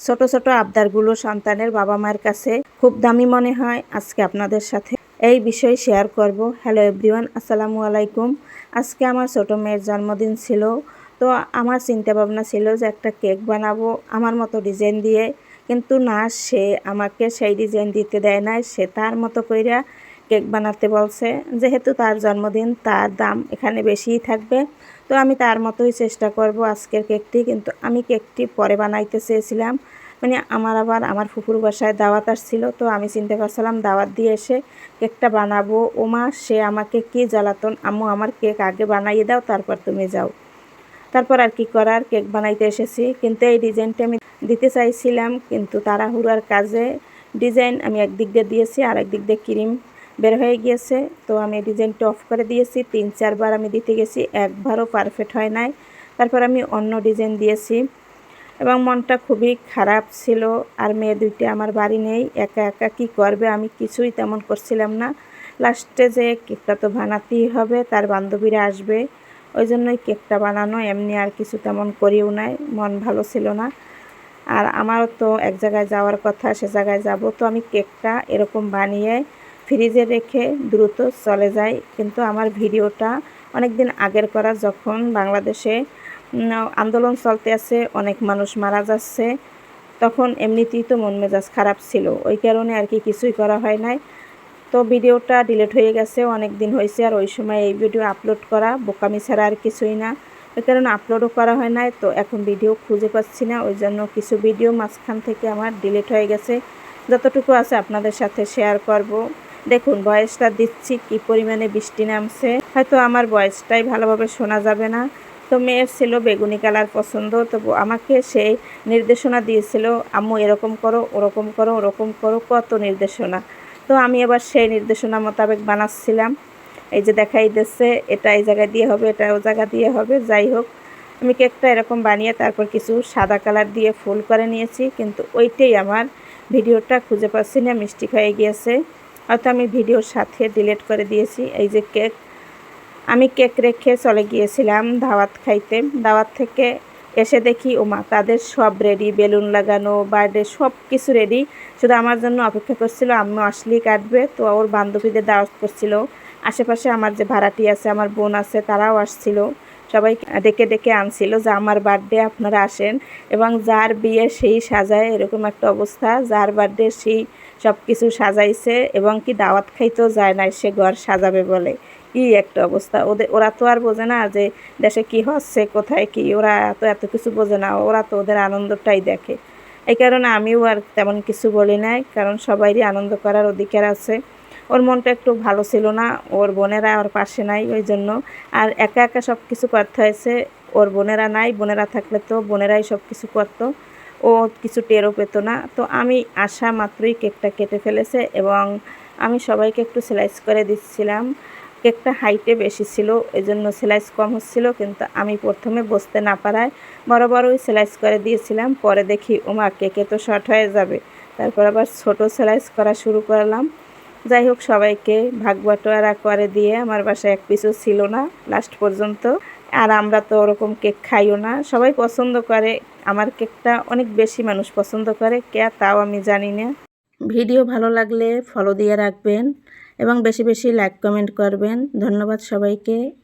ছোট ছোট আবদারগুলো সন্তানের বাবা মায়ের কাছে খুব দামি মনে হয় আজকে আপনাদের সাথে। এই বিষয় শেয়ার করব। হ্যালো এভরিওয়ান আসসালামু আলাইকুম। আজকে আমার ছোট মেয়ের জন্মদিন ছিল। তো আমার চিন্তা ভাবনা ছিল যে একটা কেক বানাবো, আমার মতো ডিজাইন দিয়ে। কিন্তু না, সে আমাকে সেই ডিজাইন দিতে দেয় নাই, সে তার মতো কইরা কেক বানাতে বলছে। যেহেতু তার জন্মদিন, তার দাম এখানে বেশিই থাকবে। তো আমি তার মতোই চেষ্টা করব আজকের কেকটি কিন্তু আমি কেকটি পরে বানাইতে চেয়েছিলাম। মানে আমার আবার, আমার ফুফুর বাসায় দাওয়াত আসছিল, তো আমি চিন্তা করছিলাম দাওয়াত দিয়ে এসে কেকটা বানাবো। ওমা, সে আমাকে কি জ্বালাতন, আম্মু আমার কেক আগে বানাইয়ে দাও, তারপর তুমি যাও। তারপর আর কি করার কেক বানাইতে এসেছি। কিন্তু এই ডিজাইনটা আমি দিতে চাইছিলাম, কিন্তু তাড়াহুড়ার কাজে ডিজাইন আমি একদিক দিয়ে দিয়েছি আর একদিক দিয়ে ক্রিম বের হয়ে গিয়েছে। তো আমি ডিজাইনটা অফ করে দিয়েছি। তিন, চারবার আমি দিতে গেছি। একবারও পারফেক্ট হয় নাই। তারপর আমি অন্য ডিজাইন দিয়েছি। এবং মনটা খুবই খারাপ ছিল। আর মেয়ে দুইটা আমার বাড়ি নেই। একা একা কি করবে? আমি কিছুই তেমন করছিলাম না। লাস্টে যে কেকটা তো বানাতেই হবে। তার বান্ধবীরা আসবে। ওই জন্যই কেকটা বানানো। এমনি আর কিছু তেমন করিও নাই। মন ভালো ছিল না। আর আমারও তো এক জায়গায় যাওয়ার কথা, সে জায়গায় যাব। তো আমি কেকটা এরকম বানিয়ে ফ্রিজে রেখে দ্রুত চলে যায়। কিন্তু আমার ভিডিওটা অনেক দিন আগের করা, যখন বাংলাদেশে আন্দোলন চলতে আছে, অনেক মানুষ মারা যাচ্ছে, তখন এমনিতেই তো মন মেজাজ খারাপ ছিল। ওই কারণে আর কি কিছুই করা হয় নাই। তো ভিডিওটা ডিলিট হয়ে গেছে অনেক দিন হয়েছে, আর ওই সময় এই ভিডিও আপলোড করা, বোকামি ছাড়া আর কিছুই না। ওই কারণে আপলোডও করা হয় নাই, তো এখন ভিডিও খুঁজে পাচ্ছি না। ওই জন্য কিছু ভিডিও মাঝখান থেকে আমার ডিলিট হয়ে গেছে। যতটুকু আছে আপনাদের সাথে শেয়ার করব। দেখুন, বয়সটা দিচ্ছি, কি পরিমাণে বৃষ্টি নামছে। হয়তো আমার বয়সটাই ভালোভাবে শোনা যাবে না। তো মেয়ের ছিল বেগুনি কালার পছন্দ, তো আমাকে সেই নির্দেশনা দিয়েছিল, আম্মু, এরকম করো, ওরকম করো ওরকম করো, কত নির্দেশনা? তো আমি এবার সেই নির্দেশনা মোতাবেক বানাচ্ছিলাম। এই যে দেখাই দিচ্ছে এটা এই জায়গায় দিয়ে হবে, এটা ও জায়গা দিয়ে হবে, যাই হোক। আমি কেকটা এরকম বানিয়ে তারপর কিছু সাদা কালার দিয়ে ফুল করে নিয়েছি, কিন্তু ওইটাই আমার ভিডিওটা খুঁজে পাচ্ছি না, মিষ্টি হয়ে গিয়েছে। হয়তো আমি ভিডিওর সাথে ডিলিট করে দিয়েছি, এই যে কেক আমি কেক রেখে চলে গিয়েছিলাম দাওয়াত খাইতে। দাওয়াত থেকে এসে দেখি, ওমা, তাদের সব রেডি বেলুন লাগানো, বার্থডে সব কিছু রেডি শুধু আমার জন্য অপেক্ষা করছিল, আম্মু আসলেই কাটবে। তো ওর বান্ধবীদের দাওয়াত করছিল। আশেপাশে আমার যে ভাড়াটি আছে, আমার বোন আছে, তারাও আসছিল। সবাই ডেকে ডেকে আনছিল যে আমার বার্থডে আপনারা আসেন। এবং যার বিয়ে সেই সাজায়, এরকম একটা অবস্থা। যার বার্থডে সেই সব কিছু সাজাইছে এবং কি দাওয়াত খাইতেও যায় না সে ঘর সাজাবে বলে। কি একটা অবস্থা। ওদের ওরা তো আর বোঝে না যে দেশে কি হচ্ছে, কোথায় কি। ওরা এত এত কিছু বোঝে না। ওরা তো ওদের আনন্দটাই দেখে। এই কারণে আমিও আর তেমন কিছু বলি নাই, কারণ সবাইরই আনন্দ করার অধিকার আছে। ওর মনটা একটু ভালো ছিল না, ওর বোনেরা ওর পাশে নাই ওই জন্য। আর একা একা সব কিছু করতে হয়েছে, ওর বোনেরা নাই, বোনেরা থাকলে তো বোনেরাই সব কিছু করতো। ও কিছু টেরও পেতো না। তো আমি আসা মাত্রই কেকটা কেটে ফেলেছে এবং আমি সবাইকে একটু স্লাইস করে দিচ্ছিলাম। কেকটা হাইটে বেশি ছিল এই জন্য সেলাইস কম হচ্ছিল, কিন্তু আমি প্রথমে বসতে না পারায় বড় বড়ই সেলাইস করে দিয়েছিলাম। পরে দেখি ওমা কেকে তো শর্ট হয়ে যাবে। তারপর আবার ছোট সেলাইস করা শুরু করলাম। যাই হোক, সবাইকে ভাগ বাটোয়ারা করে দিয়ে আমার বাসায় এক পিসও ছিল না লাস্ট পর্যন্ত। আর আমরা তো ওরকম কেক খাইও না। সবাই পছন্দ করে। আমার কেকটা অনেক বেশি মানুষ পছন্দ করে। কে তাও আমি জানি না। ভিডিও ভালো লাগলে ফলো দিয়ে রাখবেন এবং বেশি বেশি লাইক কমেন্ট করবেন। ধন্যবাদ সবাইকে।